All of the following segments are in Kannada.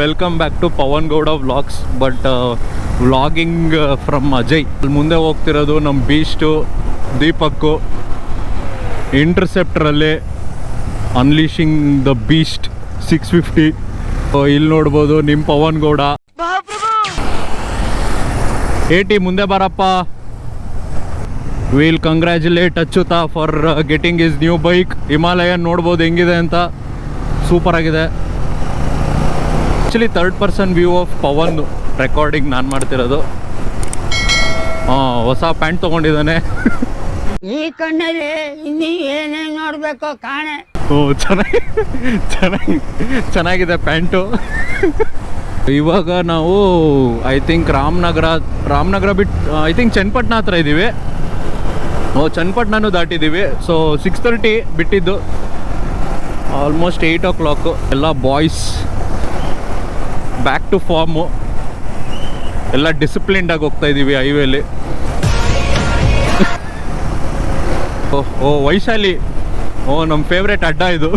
Welcome back to Pavan Gowda vlogs but vlogging from Ajay ಮುಂದೆ ಹೋಗ್ತಿರೋದು ನಮ್ಮ beast Deepak. ಇಂಟರ್ಸೆಪ್ಟ್ರಲ್ಲಿ unleashing the beast six fifty ಇಲ್ಲಿ ನೋಡ್ಬೋದು ನಿಮ್ಮ ಪವನ್ ಗೌಡ ಏಟಿ, ಮುಂದೆ ಬರಪ್ಪ. Will congratulate Achyuta for getting is new bike Himalayan ನೋಡ್ಬೋದು ಹೆಂಗಿದೆ ಅಂತ. ಸೂಪರ್ ಆಗಿದೆ. Actually third person view of Pavan recording ನಾನು ಮಾಡ್ತಿರೋದು. ಹೊಸ ಪ್ಯಾಂಟ್ ತೊಗೊಂಡಿದ್ದಾನೆ. ಈ ಕಣ್ಣಲ್ಲಿ ಇನ್ನೀ ಏನೇನು ನೋಡಬೇಕು ಕಾಣೆ. ಓ ಚೆನ್ನಾಗಿ ಚೆನ್ನಾಗಿ ಚೆನ್ನಾಗಿದೆ ಪ್ಯಾಂಟು ಇವಾಗ ನಾವು ಐ ಥಿಂಕ್ ರಾಮನಗರ ರಾಮನಗರ ಬಿಟ್ಟು ಐ ಥಿಂಕ್ ಚನ್ನಪಟ್ಟಣ ಹತ್ರ ಇದ್ದೀವಿ ಓ ಚನ್ನಪಟ್ಟಣನೂ ದಾಟಿದ್ದೀವಿ ಸೊ ಸಿಕ್ಸ್ ತರ್ಟಿ ಬಿಟ್ಟಿದ್ದು. ಆಲ್ಮೋಸ್ಟ್ ಏಯ್ಟ್ ಓ ಕ್ಲಾಕು ಎಲ್ಲ ಬಾಯ್ಸ್ ಬ್ಯಾಕ್ ಟು ಫಾರ್ಮು ಎಲ್ಲ ಡಿಸಿಪ್ಲಿನ್ಡಾಗಿ ಹೋಗ್ತಾ ಇದ್ದೀವಿ ಹೈವೇಲಿ ಓ ಓ ವೈಶಾಲಿ. ಓ ನಮ್ಮ ಫೇವ್ರೇಟ್ ಅಡ್ಡ ಇದು.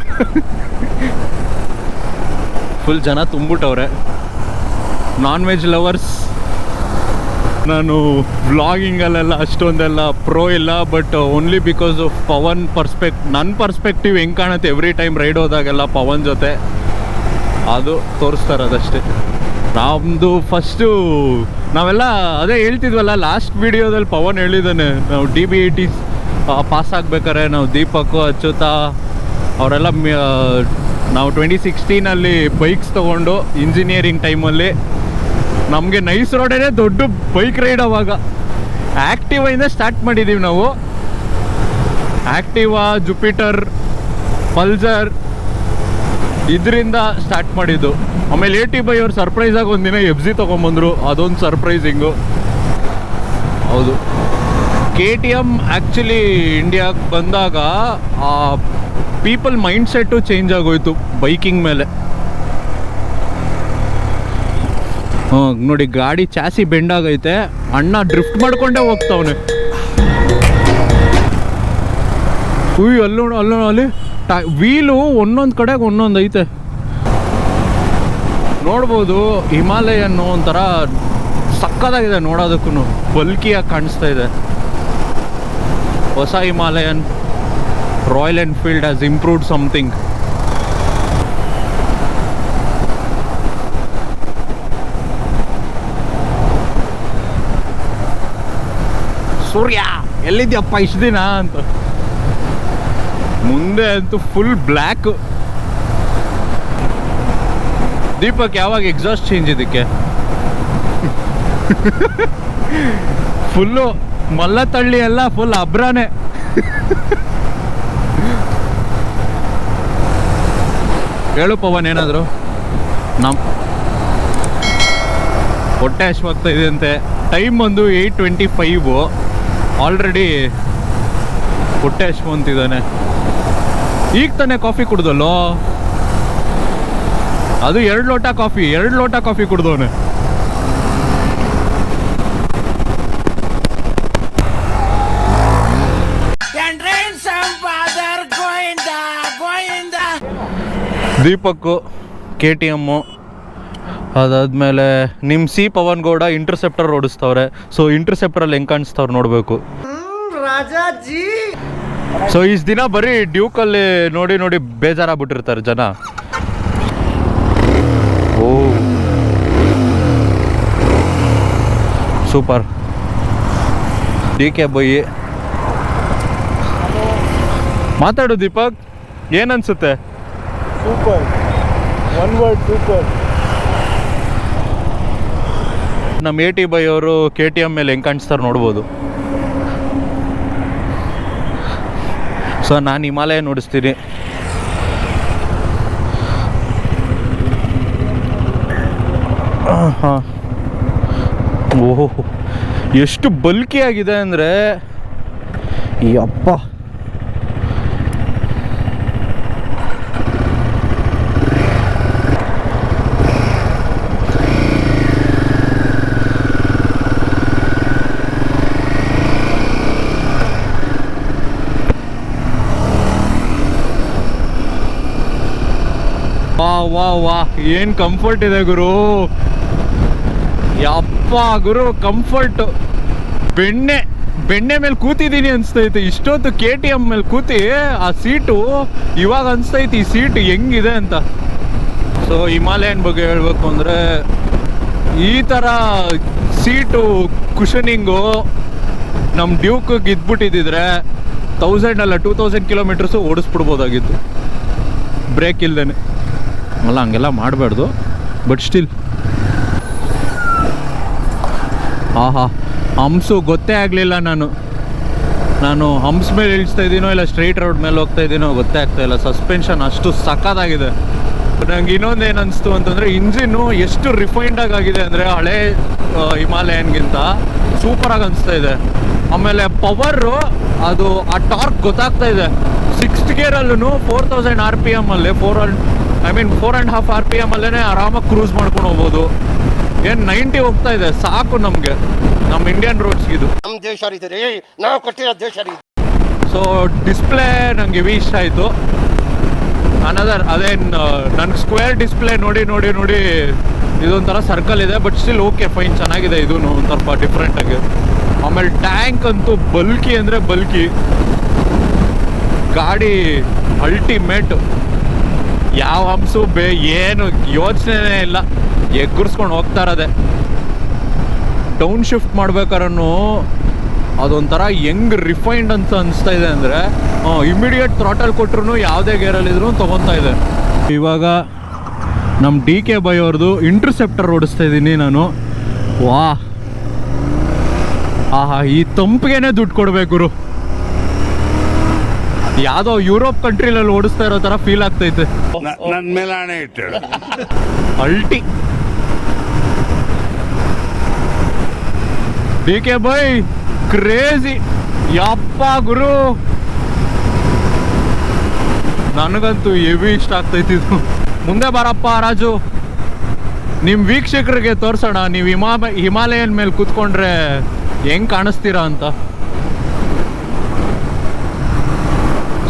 ಫುಲ್ ಜನ ತುಂಬಿಟ್ಟವ್ರೆ ನಾನ್ ವೆಜ್ ಲವರ್ಸ್ ನಾನು ವ್ಲಾಗಿಂಗಲ್ಲೆಲ್ಲ ಅಷ್ಟೊಂದೆಲ್ಲ ಪ್ರೋ ಇಲ್ಲ but only because of Pavan perspect ನನ್ನ ಪರ್ಸ್ಪೆಕ್ಟಿವ್ ಹೆಂಗೆ ಕಾಣುತ್ತೆ ಎವ್ರಿ ಟೈಮ್ ರೈಡ್ ಹೋದಾಗೆಲ್ಲ ಪವನ್ ಜೊತೆ. ಅದು ತೋರಿಸ್ತಾರೆ ಅದಷ್ಟೇ ನಮ್ಮದು ಫಸ್ಟು ನಾವೆಲ್ಲ ಅದೇ ಹೇಳ್ತಿದ್ವಲ್ಲ ಲಾಸ್ಟ್ ವಿಡಿಯೋದಲ್ಲಿ ಪವನ್ ಹೇಳಿದ್ದಾನೆ ನಾವು ಡಿ ಬಿ ಟಿ ಪಾಸ್ ಆಗ್ಬೇಕಾರೆ ನಾವು ದೀಪಕ್, ಅಚ್ಯುತ, ಅವರೆಲ್ಲ ನಾವು ಟ್ವೆಂಟಿ ಸಿಕ್ಸ್ಟೀನಲ್ಲಿ ಬೈಕ್ಸ್ ತೊಗೊಂಡು ಇಂಜಿನಿಯರಿಂಗ್ ಟೈಮಲ್ಲಿ ನಮಗೆ ನೈಸ್ ರೋಡೇ ದೊಡ್ಡ ಬೈಕ್ ರೈಡ್ ಅವಾಗ. ಆ್ಯಕ್ಟಿವಿಂದ ಸ್ಟಾರ್ಟ್ ಮಾಡಿದ್ದೀವಿ ನಾವು. ಆ್ಯಕ್ಟಿವಾ ಜುಪಿಟರ್ ಪಲ್ಸರ್ ಇದರಿಂದ ಸ್ಟಾರ್ಟ್ ಮಾಡಿದ್ದು. ಆಮೇಲೆ ಎ ಟಿ ಬೈ ಅವ್ರು ಸರ್ಪ್ರೈಸ್ ಆಗಿ ಒಂದಿನ ಎಫ್ ಜಿ ತೊಗೊಂಬಂದ್ರು. ಅದೊಂದು ಸರ್ಪ್ರೈಸಿಂಗು ಹೌದು. ಕೆ ಟಿ ಎಂ ಆ್ಯಕ್ಚುಲಿ ಇಂಡಿಯಾಗೆ ಬಂದಾಗ, ಆ ಪೀಪಲ್ ಮೈಂಡ್ ಸೆಟ್ಟು ಚೇಂಜ್ ಆಗೋಯ್ತು ಬೈಕಿಂಗ್ ಮೇಲೆ. ಹಾಂ, ನೋಡಿ, ಗಾಡಿ ಚಾಸಿ ಬೆಂಡ್ ಆಗೈತೆ ಅಣ್ಣ ಡ್ರಿಫ್ಟ್ ಮಾಡಿಕೊಂಡೇ ಹೋಗ್ತಾವನೆ. ಉಯ್, ಅಲ್ಲೋಣ ಅಲ್ಲೋಣ ಅಲ್ಲಿ ಅಲ್ಲಿ. ವೀಲು ಒಂದೊಂದು ಕಡೆಗೆ ಒಂದೊಂದು ಐತೆ. ನೋಡ್ಬೋದು ಹಿಮಾಲಯನ್ ಒಂಥರ ಸಕ್ಕದಾಗಿದೆ ನೋಡೋದಕ್ಕೂ ಬಲ್ಕಿಯಾಗಿ ಕಾಣಿಸ್ತಾ ಇದೆ. ಹೊಸ Himalayan, royal Enfield has improved something Surya, ಎಲ್ಲಿದ್ಯಪ್ಪ ಇಷ್ಟು ದಿನ ಅಂತ. ಮುಂದೆ ಅಂತೂ ಫುಲ್ ಬ್ಲ್ಯಾಕ್ ದೀಪಕ್, ಯಾವಾಗ ಎಕ್ಸಾಸ್ಟ್ ಚೇಂಜ್ ಇದಕ್ಕೆ? ಫುಲ್ಲು ಮಲ್ಲತಳ್ಳಿ ಎಲ್ಲ ಫುಲ್ ಅಬ್ರಾನೆ. ಹೇಳು ಪವನ್, ಏನಾದರೂ? ನಮ್ಮ ಹೊಟ್ಟೆ ಅಶ್ವಾಗ್ತಾ ಇದೆ ಅಂತೆ. ಟೈಮ್ ಒಂದು ಏಯ್ಟ್ ಟ್ವೆಂಟಿ ಫೈವು ಆಲ್ರೆಡಿ ಹೊಟ್ಟೆ ಹಶ್ವಂತಿದ್ದಾನೆ ಈಗ ತಾನೆ ಕಾಫಿ ಕುಡ್ದಲ್ಲೋ? ಅದು ಎರಡು ಲೋಟ ಕಾಫಿ ಎರಡು ಲೋಟ ಕಾಫಿ ಕುಡ್ದವನೆ. ದೀಪಕ್ಕು ಕೆ ಟಿ ಎಮ್ಮು ಅದಾದಮೇಲೆ ನಿಮ್ಮ ಸಿ ಪವನ್ ಗೌಡ ಇಂಟರ್ಸೆಪ್ಟರ್ ಓಡಿಸ್ತವ್ರೆ ಸೊ ಇಂಟರ್ಸೆಪ್ಟರಲ್ಲಿ ಹೆಂಗೆ ಕಾಣಿಸ್ತವ್ರು ನೋಡಬೇಕು. ಸೊ ಈ ದಿನ ಬರೀ ಡ್ಯೂಕಲ್ಲಿ ನೋಡಿ ನೋಡಿ ಬೇಜಾರಾಗ್ಬಿಟ್ಟಿರ್ತಾರೆ ಜನ. ಓ. ಸೂಪರ್. ಡಿ ಕೆ ಬೈ ಮಾತಾಡು ದೀಪಕ್ ಏನನ್ಸುತ್ತೆ? ಸೂಪರ್. One word super. ನಮ್ಮ ಎ ಟಿ ಬೈ ಅವರು ಕೆ ಟಿ ಎಂ ಮೇಲೆ ಹೆಂಗೆ ಕಾಣಿಸ್ತಾರೆ ನೋಡ್ಬೋದು. ಸೊ ನಾನು ಹಿಮಾಲಯ ನೋಡಿಸ್ತೀನಿ. ಓಹೋ. ಎಷ್ಟು ಬಲ್ಕಿ ಆಗಿದೆ ಅಂದರೆ ಅಪ್ಪ ವಾ ವಾ. ಏನು ಕಂಫರ್ಟ್ ಇದೆ ಗುರು? ಯಪ್ಪ ಗುರು ಕಂಫರ್ಟ್ ಬೆಣ್ಣೆ ಬೆಣ್ಣೆ ಮೇಲೆ ಕೂತಿದ್ದೀನಿ ಅನಿಸ್ತೈತೆ. ಇಷ್ಟೊತ್ತು ಕೆ ಟಿ ಎಂ ಮೇಲೆ ಕೂತಿ ಆ ಸೀಟು ಇವಾಗ ಅನ್ಸ್ತೈತಿ ಈ ಸೀಟ್ ಹೆಂಗಿದೆ ಅಂತ. ಸೊ ಹಿಮಾಲಯನ್ ಬಗ್ಗೆ ಹೇಳ್ಬೇಕು ಅಂದರೆ, ಈ ಥರ ಸೀಟು ಕುಷನಿಂಗು ನಮ್ಮ ಡ್ಯೂಕ್ಗೆ ಇದ್ಬಿಟ್ಟಿದ್ದಿದ್ರೆ ತೌಸಂಡ್ ಅಲ್ಲ ಟೂ ತೌಸಂಡ್ ಕಿಲೋಮೀಟರ್ಸು ಓಡಿಸ್ಬಿಡ್ಬೋದಾಗಿತ್ತು. ಬ್ರೇಕ್ ಇಲ್ದೇನೆ. ಅಲ್ಲ, ಹಂಗೆಲ್ಲ ಮಾಡಬಾರ್ದು. ಬಟ್ ಸ್ಟಿಲ್ ಆಹಾ, ಹಂಸು ಗೊತ್ತೇ ಆಗಲಿಲ್ಲ ನಾನು. ನಾನು ಹಂಪ್ಸ್ ಮೇಲೆ ಇಳಿಸ್ತಾ ಇದ್ದೀನೋ ಇಲ್ಲ ಸ್ಟ್ರೈಟ್ ರೋಡ್ ಮೇಲೆ ಹೋಗ್ತಾ ಇದ್ದೀನೋ ಗೊತ್ತೇ ಆಗ್ತಾ ಇಲ್ಲ. ಸಸ್ಪೆನ್ಷನ್ ಅಷ್ಟು ಸಕ್ಕತ್ತಾಗಿದೆ ನಂಗೆ ಇನ್ನೊಂದು ಏನು ಅನಿಸ್ತು ಅಂತಂದರೆ ಇಂಜಿನ್ನು ಎಷ್ಟು ರಿಫೈನ್ಡಾಗಿ ಆಗಿದೆ ಅಂದರೆ ಹಳೆ ಹಿಮಾಲಯನ್ಗಿಂತ ಸೂಪರಾಗಿ ಅನಿಸ್ತಾ ಇದೆ. ಆಮೇಲೆ ಪವರು ಅದು ಆ ಟಾರ್ಕ್ ಗೊತ್ತಾಗ್ತಾ ಇದೆ. Sixth ಗೇರಲ್ಲೂ four thousand R P M ಅಲ್ಲಿ four I mean four and half R P M ಅಲ್ಲೇ ಆರಾಮಾಗಿ ಕ್ರೂಸ್ ಮಾಡ್ಕೊಂಡು ಹೋಗ್ಬೋದು. ಏನು ನೈಂಟಿ ಹೋಗ್ತಾ ಇದೆ ಸಾಕು ನಮಗೆ. ನಮ್ಮ ಇಂಡಿಯನ್ ರೋಡ್ಸ್ಗಿದು ನಮ್ಮ ದೇಶ ರೀ ನಾವು ಕಟ್ಟಿರೋ ದೇಶ ರೀ ಸೊ ಡಿಸ್ಪ್ಲೇ ನನಗೆ ಇವಿ ಇಷ್ಟ ಆಯಿತು. ಅನದರ್ ಅದೇನು ನನ್ನ ಸ್ಕ್ವೇರ್ ಡಿಸ್ಪ್ಲೇ ನೋಡಿ ನೋಡಿ ನೋಡಿ ಇದೊಂಥರ ಸರ್ಕಲ್ ಇದೆ ಬಟ್ ಸ್ಟಿಲ್ ಓಕೆ ಫೈನ್ ಚೆನ್ನಾಗಿದೆ ಇದು ಒಂದು ಸ್ವಲ್ಪ ಡಿಫ್ರೆಂಟಾಗಿ ಆಮೇಲೆ ಟ್ಯಾಂಕ್ ಅಂತೂ ಬಲ್ಕಿ ಅಂದರೆ ಬಲ್ಕಿ ಗಾಡಿ ಅಲ್ಟಿಮೇಟ್ ಯಾವ ಹಂಸು ಬೇ ಏನು ಯೋಚನೆನೇ ಇಲ್ಲ. ಎಗ್ಗುರ್ಸ್ಕೊಂಡು ಹೋಗ್ತಾ ಇರೋದೆ. ಡೌನ್ ಶಿಫ್ಟ್ ಮಾಡ್ಬೇಕಾದ್ರೂ ಅದೊಂಥರ ಹೆಂಗ್ ರಿಫೈನ್ಡ್ ಅಂತ ಅನಿಸ್ತಾ ಇದೆ ಅಂದರೆ ಇಮಿಡಿಯೇಟ್ ಥ್ರಾಟಲ್ ಕೊಟ್ರು ಯಾವುದೇ ಗೇರಲ್ಲಿದ್ರು ತೊಗೊತಾ ಇದೆ. ಇವಾಗ ನಮ್ಮ ಡಿ ಕೆ ಬೈ ಅವ್ರದ್ದು ಇಂಟರ್ಸೆಪ್ಟರ್ ಓಡಿಸ್ತಾ ಇದ್ದೀನಿ ನಾನು. ವಾ ಆಹಾ, ಈ ತಂಪಿಗೆನೆ ದುಡ್ಡು ಕೊಡಬೇಕು ಯಾವುದೋ ಯುರೋಪ್ ಕಂಟ್ರಿಲಲ್ಲಿ ಓಡಿಸ್ತಾ ಇರೋ ತರ ಫೀಲ್ ಆಗ್ತೈತೆ. ನನ್ನ ಮೇಲೆ ಹಣೆ ಇಟ್ಟು ಅಲ್ಟಿ. ಡಿ ಕೆ ಬೈ ಕ್ರೇಜಿ ಯಪ್ಪ ಗುರು. ನನಗಂತೂ ಹೆವಿ ಇಷ್ಟ ಆಗ್ತೈತಿ ಇದು. ಮುಂದೆ ಬರಪ್ಪ ರಾಜು. ನಿಮ್ಮ ವೀಕ್ಷಕರಿಗೆ ತೋರ್ಸೋಣ ನೀವು ಹಿಮಾ ಹಿಮಾಲಯನ್ ಮೇಲೆ ಕೂತ್ಕೊಂಡ್ರೆ ಹೆಂಗ್ ಕಾಣಿಸ್ತೀರಾ ಅಂತ.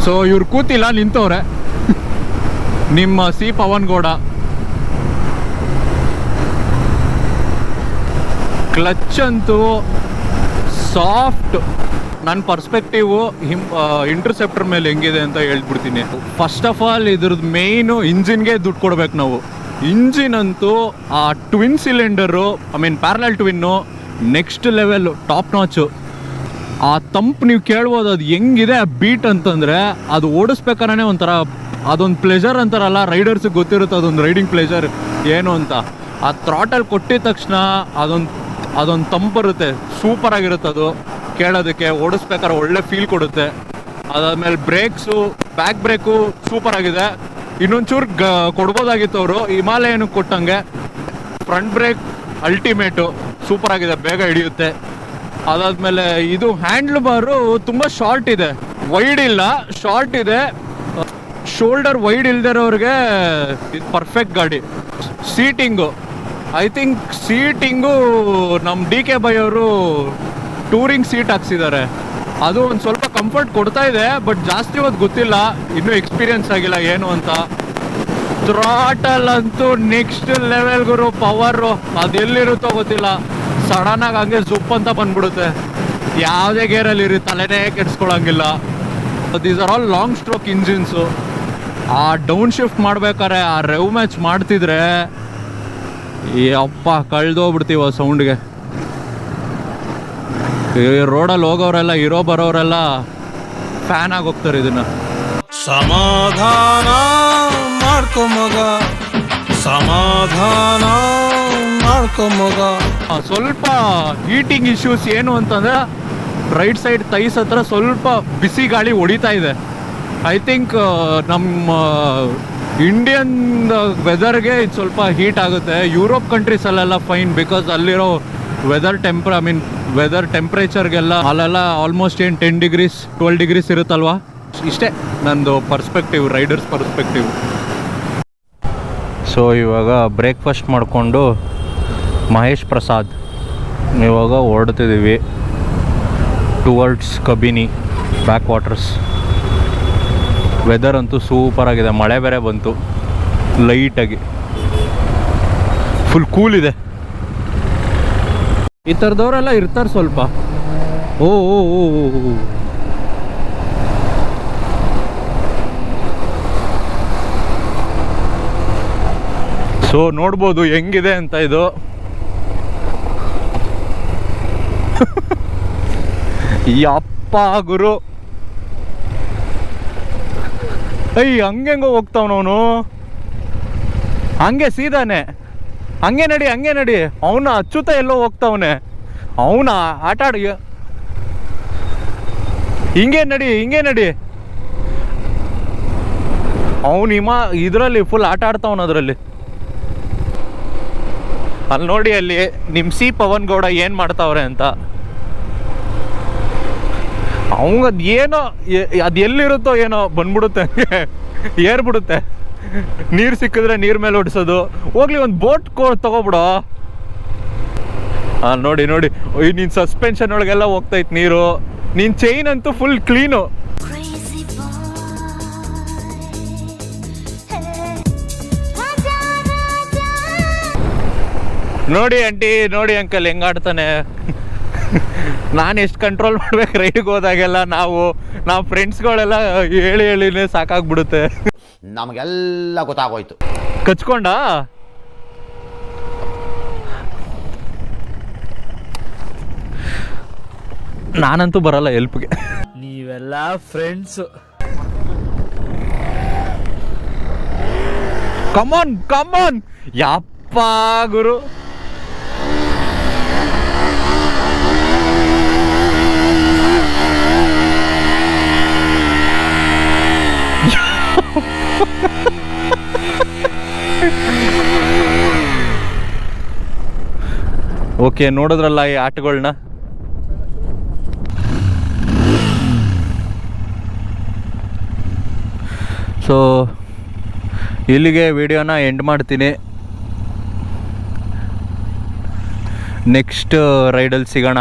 ಸೊ ಇವ್ರು ಕೂತಿಲ್ಲ, ನಿಂತವ್ರೆ. ನಿಮ್ಮ ಸಿ ಪವನ್ ಗೌಡ. ಕ್ಲಚ್ ಅಂತೂ ಸಾಫ್ಟ್ ನನ್ನ ಪರ್ಸ್ಪೆಕ್ಟಿವ್ ಹಿಮ್ ಇಂಟರ್ಸೆಪ್ಟರ್ ಮೇಲೆ ಹೆಂಗಿದೆ ಅಂತ ಹೇಳ್ಬಿಡ್ತೀನಿ. ಫಸ್ಟ್ ಆಫ್ ಆಲ್ ಇದ್ರದ್ದು ಮೇಯ್ನು ಇಂಜಿನ್ಗೆ ದುಡ್ಡು ಕೊಡ್ಬೇಕು ನಾವು. ಇಂಜಿನ್ ಅಂತೂ ಆ twin cylinder I mean parallel twin next level top notch ಆ ತಂಪು ನೀವು ಕೇಳ್ಬೋದು, ಅದು ಹೆಂಗಿದೆ, ಆ ಬೀಟ್ ಅಂತಂದರೆ ಅದು ಓಡಿಸ್ಬೇಕಾರೇ ಒಂಥರ ಅದೊಂದು ಪ್ಲೆಜರ್ ಅಂತಾರಲ್ಲ ರೈಡರ್ಸಿಗೆ ಗೊತ್ತಿರುತ್ತೆ ಅದೊಂದು ರೈಡಿಂಗ್ ಪ್ಲೆಜರ್ ಏನು ಅಂತ. ಆ ಥ್ರಾಟಲ್ ಕೊಟ್ಟಿದ ತಕ್ಷಣ ಅದೊಂದು ಅದೊಂದು ತಂಪು ಬರುತ್ತೆ ಸೂಪರ್ ಆಗಿರುತ್ತೆ ಅದು. ಕೇಳೋದಕ್ಕೆ, ಓಡಿಸ್ಬೇಕಾದ್ರೆ ಒಳ್ಳೆ ಫೀಲ್ ಕೊಡುತ್ತೆ. ಅದಾದಮೇಲೆ ಬ್ರೇಕ್ಸು ಬ್ಯಾಕ್ ಬ್ರೇಕು ಸೂಪರ್ ಆಗಿದೆ. ಇನ್ನೊಂಚೂರು ಗ, ಕೊಡ್ಬೋದಾಗಿತ್ತು ಅವರು ಹಿಮಾಲಯನಕ್ಕೆ ಕೊಟ್ಟಂಗೆ ಫ್ರಂಟ್ ಬ್ರೇಕ್ ಅಲ್ಟಿಮೇಟು ಸೂಪರ್ ಆಗಿದೆ, ಬೇಗ ಹಿಡಿಯುತ್ತೆ. ಅದಾದ್ಮೇಲೆ ಇದು ಹ್ಯಾಂಡ್ಲ್ ಬಾರು ತುಂಬ ಶಾರ್ಟ್ ಇದೆ. ವೈಡ್ ಇಲ್ಲ ಶಾರ್ಟ್ ಇದೆ. ಶೋಲ್ಡರ್ ವೈಡ್ ಇಲ್ದಿರೋರಿಗೆ ಇದು ಪರ್ಫೆಕ್ಟ್ ಗಾಡಿ. ಸೀಟಿಂಗು ಐ ಥಿಂಕ್ ಸೀಟಿಂಗು ನಮ್ಮ ಡಿ ಕೆ ಬೈ ಅವರು ಟೂರಿಂಗ್ ಸೀಟ್ ಹಾಕ್ಸಿದ್ದಾರೆ. ಅದು ಒಂದು ಸ್ವಲ್ಪ ಕಂಫರ್ಟ್ ಕೊಡ್ತಾ ಇದೆ ಬಟ್ ಜಾಸ್ತಿ ಹೊತ್ತು ಗೊತ್ತಿಲ್ಲ. ಇನ್ನೂ ಎಕ್ಸ್ಪೀರಿಯನ್ಸ್ ಆಗಿಲ್ಲ ಏನು ಅಂತ. ಥ್ರಾಟಲ್ ಅಂತೂ ನೆಕ್ಸ್ಟ್ ಲೆವೆಲ್ ಗುರು ಪವರು ಅದೆಲ್ಲಿರುತ್ತೋ ಗೊತ್ತಿಲ್ಲ. ಸಡನ್ ಆಗಿ ಹಂಗೆ ಜುಪ್ ಅಂತ ಬಂದ್ಬಿಡುತ್ತೆ. ಯಾವುದೇ ಗೇರಲ್ಲಿ ಇರಿ, ತಲೆನೇ ಕೆಡ್ಸ್ಕೊಳಂಗಿಲ್ಲ. These are all long stroke engines ಆ ಡೌನ್ ಶಿಫ್ಟ್ ಮಾಡ್ಬೇಕಾರೆ ಆ ರೆವ್ ಮ್ಯಾಚ್ ಮಾಡ್ತಿದ್ರೆ, ಈ ಅಪ್ಪ ಕಳ್ದೋಗ್ಬಿಡ್ತೀವ ಸೌಂಡ್ಗೆ ಈ ರೋಡಲ್ಲಿ ಹೋಗೋರೆಲ್ಲ ಇರೋ ಬರೋರೆಲ್ಲ ಫ್ಯಾನ್ ಆಗಿ ಹೋಗ್ತಾರೆ ಇದನ್ನ. ಸಮಾಧಾನ ಮಾಡ್ಕೊ ಮಗ. ಸಮಾಧಾನ ಮಾಡ್ಕೊ ಮಗ ಸ್ವಲ್ಪ ಹೀಟಿಂಗ್ ಇಶ್ಯೂಸ್ ಏನು ಅಂತಂದ್ರೆ ರೈಟ್ ಸೈಡ್ ತೈಸ್ ಹತ್ರ ಸ್ವಲ್ಪ ಬಿಸಿ ಗಾಳಿ ಹೊಡಿತಾ ಇದೆ. ಐ ಥಿಂಕ್ ನಮ್ಮ ಇಂಡಿಯನ್ ವೆದರ್ಗೆ ಇದು ಸ್ವಲ್ಪ ಹೀಟ್ ಆಗುತ್ತೆ. ಯುರೋಪ್ ಕಂಟ್ರೀಸಲ್ಲೆಲ್ಲ ಫೈನ್ ಬಿಕಾಸ್ ಅಲ್ಲಿರೋ weather temper I mean weather ಟೆಂಪ್ರೇಚರ್ಗೆಲ್ಲ ಅಲ್ಲೆಲ್ಲ ಆಲ್ಮೋಸ್ಟ್ ಏನು ಟೆನ್ ಡಿಗ್ರೀಸ್ ಟ್ವೆಲ್ ಡಿಗ್ರೀಸ್ ಇರುತ್ತಲ್ವಾ? ಇಷ್ಟೇ ನಂದು ಪರ್ಸ್ಪೆಕ್ಟಿವ್ ರೈಡರ್ಸ್ ಪರ್ಸ್ಪೆಕ್ಟಿವ್ ಸೊ ಇವಾಗ ಬ್ರೇಕ್ಫಾಸ್ಟ್ ಮಾಡಿಕೊಂಡು ಮಹೇಶ್ ಪ್ರಸಾದ್. ಇವಾಗ ಹೊರಡ್ತಿದ್ದೀವಿ. Towards Kabini backwaters weather ಅಂತೂ ಸೂಪರ್ ಆಗಿದೆ. ಮಳೆ ಬೇರೆ ಬಂತು. ಲೈಟಾಗಿ ಫುಲ್ ಕೂಲ್ ಇದೆ. ಈ ಥರದವರೆಲ್ಲ ಇರ್ತಾರೆ ಸ್ವಲ್ಪ. ಓ ಓ, ಓ. ಸೊ ನೋಡ್ಬೋದು ಹೆಂಗಿದೆ ಅಂತ ಇದು. ಯಪ್ಪ ಗುರು. ಅಯ್ಯ ಹಂಗೆಂಗೋ ಹೋಗ್ತಾವನವನು ಹಂಗೆ ಸೀದಾನೆ. ಹಂಗೆ ನಡಿ ಹಂಗೆ ನಡಿ. ಅವನ ಅಚ್ಚುತ ಎಲ್ಲೋ ಹೋಗ್ತಾವನೆ. ಅವನ ಆಟ ಆಡಿ ಹಿಂಗೆ ನಡಿ ಹಿಂಗೆ ನಡಿ. ಅವನು ಹಿಮ ಇದರಲ್ಲಿ ಫುಲ್ ಆಟ ಆಡ್ತಾವನ ಅದರಲ್ಲಿ. ಅಲ್ಲಿ ನೋಡಿ ಅಲ್ಲಿ ನಿಮ್ಮ ಸಿ ಪವನ್ ಗೌಡ ಏನು ಮಾಡ್ತಾವ್ರೆ ಅಂತ. ಅವಂಗ ಏನೋ ಅದು ಎಲ್ಲಿರುತ್ತೋ ಏನೋ ಬಂದ್ಬಿಡುತ್ತೆ ಏರ್ಬಿಡುತ್ತೆ. ನೀರು ಸಿಕ್ಕಿದ್ರೆ ನೀರ್ ಮೇಲೆ ಓಡಿಸೋದು. ಹೋಗ್ಲಿ, ಒಂದು ಬೋಟ್ ಕೋ, ತಗೋಬಿಡೋ. ಹಾಂ ನೋಡಿ ನೋಡಿ. ನೀನು ಸಸ್ಪೆನ್ಷನ್ ಒಳಗೆಲ್ಲ ಹೋಗ್ತೈತೆ ನೀರು. ನಿನ್ನ ಚೈನ್ ಅಂತೂ ಫುಲ್ ಕ್ಲೀನು ನೋಡಿ ಆಂಟಿ ನೋಡಿ ಅಂಕಲ್ ಹೆಂಗಾಡ್ತಾನೆ ನಾನು ಎಷ್ಟು ಕಂಟ್ರೋಲ್ ಮಾಡ್ಬೇಕು? ರೈಡ್ಗೆ ಹೋದಾಗೆಲ್ಲ ನಾವು ನಾವು ಫ್ರೆಂಡ್ಸ್ಗಳೆಲ್ಲ ಹೇಳಿ ಹೇಳಿನೇ ಸಾಕಾಗ್ಬಿಡುತ್ತೆ. ನಮಗೆಲ್ಲ ಗೊತ್ತಾಗೋಯ್ತು. ಕಚ್ಕೊಂಡ? ನಾನಂತೂ ಬರಲ್ಲ ಹೆಲ್ಪ್ಗೆ ನೀವೆಲ್ಲ ಫ್ರೆಂಡ್ಸ್ ಕಮಾನ್ ಕಮಾನ್ ಯಪ್ಪ ಗುರು. ಓಕೆ, ನೋಡಿದ್ರಲ್ಲ ಈ ಆಟಗಳನ್ನ ಸೊ ಇಲ್ಲಿಗೆ ವಿಡಿಯೋನ ಎಂಡ್ ಮಾಡ್ತೀನಿ. ನೆಕ್ಸ್ಟ್ ರೈಡಲ್ಲಿ ಸಿಗೋಣ.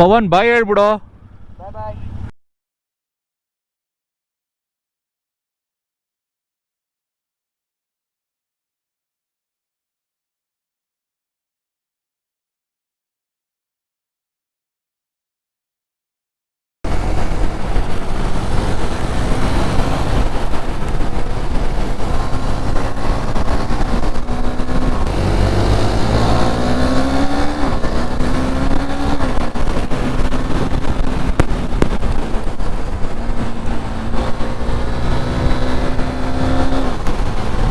ಪವನ್ ಬಾಯ್ ಹೇಳ್ಬಿಡೋ.